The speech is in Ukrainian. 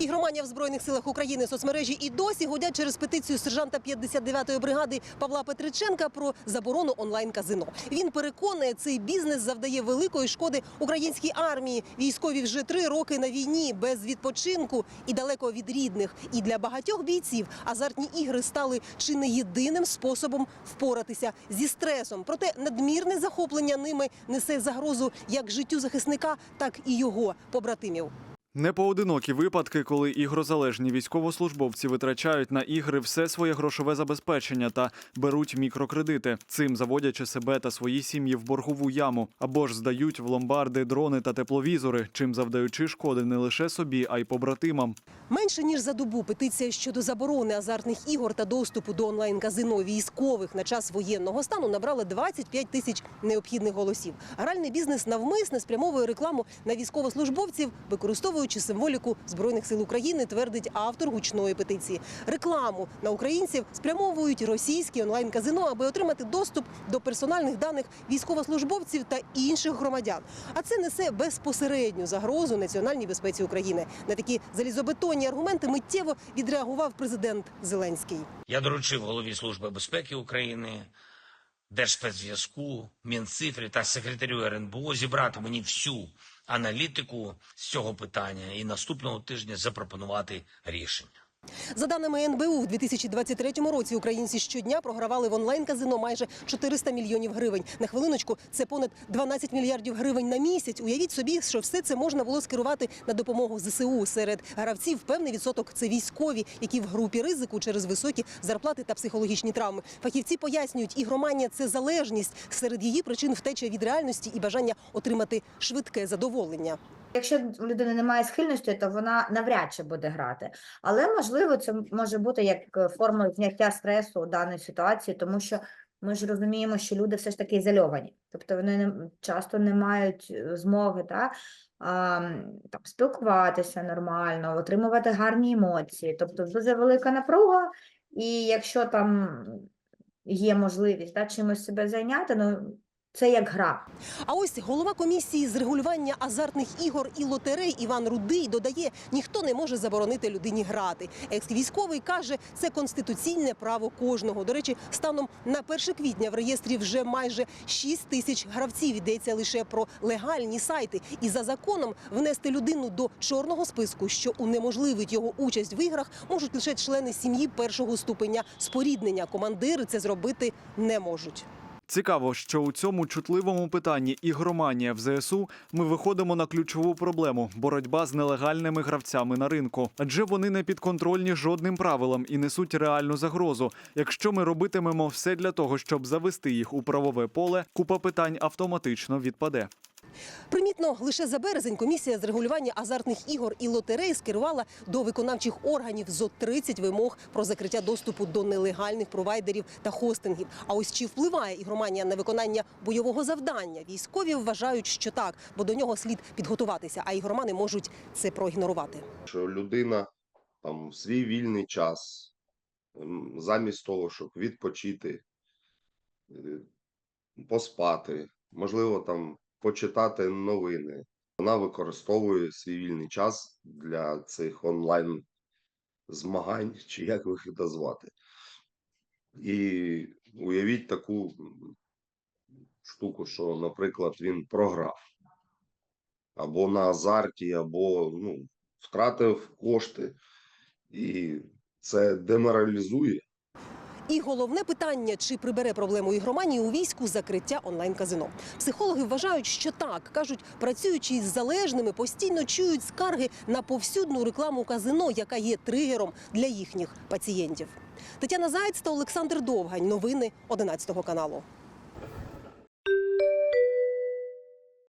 Ігроманія в збройних силах України соцмережі і досі гудять через петицію сержанта 59-ї бригади Павла Петриченка про заборону онлайн казино. Він переконує, цей бізнес завдає великої шкоди українській армії. Військові вже три роки на війні без відпочинку і далеко від рідних. І для багатьох бійців азартні ігри стали чи не єдиним способом впоратися зі стресом. Проте надмірне захоплення ними несе загрозу як життю захисника, так і його побратимів. Непоодинокі випадки, коли ігрозалежні військовослужбовці витрачають на ігри все своє грошове забезпечення та беруть мікрокредити, цим заводячи себе та свої сім'ї в боргову яму, або ж здають в ломбарди дрони та тепловізори, чим завдаючи шкоди не лише собі, а й побратимам. Менше ніж за добу петиція щодо заборони азартних ігор та доступу до онлайн-казино військових на час воєнного стану набрала 25 тисяч необхідних голосів. Гральний бізнес навмисне спрямовує рекламу на військовослужбовців, використовуючи символіку збройних сил України, твердить автор гучної петиції. Рекламу на українців спрямовують російські онлайн-казино, аби отримати доступ до персональних даних військовослужбовців та інших громадян. А це несе безпосередню загрозу національній безпеці України. На такі залізобетонні аргументи миттєво відреагував президент Зеленський. Я доручив голові Служби безпеки України, Держспецзв'язку, Мінцифрі та секретарю РНБО зібрати мені всю аналітику з цього питання і наступного тижня запропонувати рішення. За даними НБУ, в 2023 році українці щодня програвали в онлайн-казино майже 400 мільйонів гривень. На хвилиночку це понад 12 мільярдів гривень на місяць. Уявіть собі, що все це можна було скерувати на допомогу ЗСУ. Серед гравців певний відсоток це військові, які в групі ризику через високі зарплати та психологічні травми. Фахівці пояснюють, ігроманія це залежність. Серед її причин втеча від реальності і бажання отримати швидке задоволення. Якщо у людини немає схильності, то вона навряд чи буде грати. Але можливо, це може бути як е, форма зняття стресу у даній ситуації, тому що ми ж розуміємо, що люди все ж таки ізольовані, тобто вони не, часто не мають е, змоги та, а, там, спілкуватися нормально, отримувати гарні емоції. Тобто дуже велика напруга, і якщо там є можливість та, чимось себе зайняти, ну це як гра. А ось голова комісії з регулювання азартних ігор і лотерей Іван Рудий додає: ніхто не може заборонити людині грати. Екс-військовий каже, це конституційне право кожного. До речі, станом на 1 квітня в реєстрі вже майже 6 тисяч гравців. Йдеться лише про легальні сайти. І за законом внести людину до чорного списку, що унеможливить його участь в іграх, можуть лише члени сім'ї першого ступеня споріднення. Командири це зробити не можуть. Цікаво, що у цьому чутливому питанні ігроманія в ЗСУ ми виходимо на ключову проблему боротьба з нелегальними гравцями на ринку, адже вони не підконтрольні жодним правилам і несуть реальну загрозу. Якщо ми робитимемо все для того, щоб завести їх у правове поле, купа питань автоматично відпаде. Примітно, лише за березень комісія з регулювання азартних ігор і лотерей скерувала до виконавчих органів зо 30 вимог про закриття доступу до нелегальних провайдерів та хостингів. А ось чи впливає ігроманія на виконання бойового завдання? Військові вважають, що так, бо до нього слід підготуватися, а ігромани можуть це проігнорувати. що людина там в свій вільний час, замість того, щоб відпочити, е, поспати, можливо, там почитати новини, вона використовує свій вільний час для цих онлайн змагань, чи як ви їх назвати. І уявіть таку штуку, що, наприклад, він програв або на азарті, або ну, втратив кошти, і це деморалізує. І головне питання: чи прибере проблему ігроманії у війську закриття онлайн-казино? Психологи вважають, що так кажуть, працюючи із залежними, постійно чують скарги на повсюдну рекламу казино, яка є тригером для їхніх пацієнтів. Тетяна Заєць та Олександр Довгань. Новини 11 каналу.